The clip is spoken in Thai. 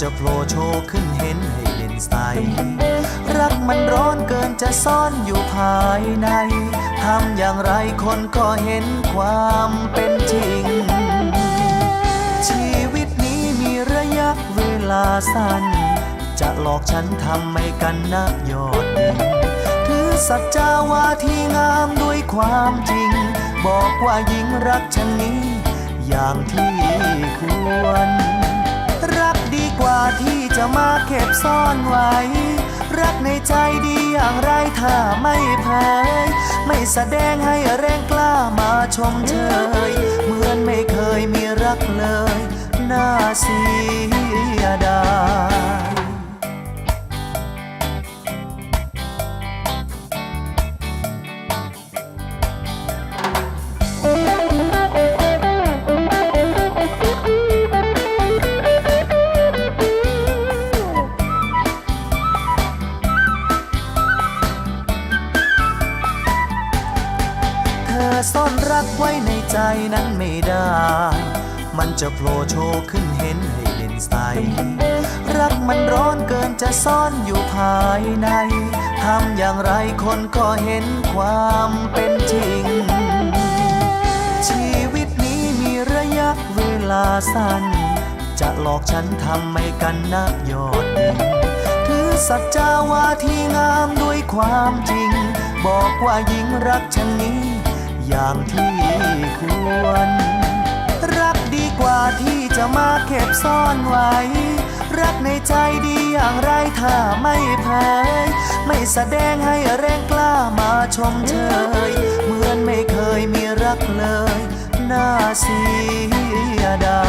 จะโผล่โชว์ขึ้นเห็นให้เด่นใส รักมันร้อนเกินจะซ่อนอยู่ภายใน ทำอย่างไรคนก็เห็นความเป็นจริง ชีวิตนี้มีระยะเวลาสั้น จะหลอกฉันทำไม่กันนะยอดยิ่งถือสัจจาวาที่งามด้วยความจริง บอกว่ายิ่งรักฉันนี้ อย่างที่ควร รักดีกว่าที่จะมาเก็บซ่อนไว้ รักในใจดีอย่างไรถ้าไม่เผยไม่แสดงให้แรงกล้ามาชมเชยเหมือนไม่เคยมีรักเลย น่าเสีย รักไว้ในใจนั้นไม่ได้ มันจะโผล่โชว์ขึ้นเห็นให้เด่นใส รักมันร้อนเกินจะซ่อนอยู่ภายใน ทำอย่างไรคนก็เห็นความเป็นจริง ชีวิตนี้มีระยะเวลาสั้น จะหลอกฉันทำไม่กันนะยอดยิงถือสัจจาวาที่งามด้วยความจริง บอกว่ายิ่งรักฉันนี้อย่างที่ จะมาเก็บซ่อนไว้ รักในใจดีอย่างไรถ้าไม่เผยไม่แสดงให้แรงกล้ามาชมเชยเหมือนไม่เคยมีรักเลย น่าเสียดาย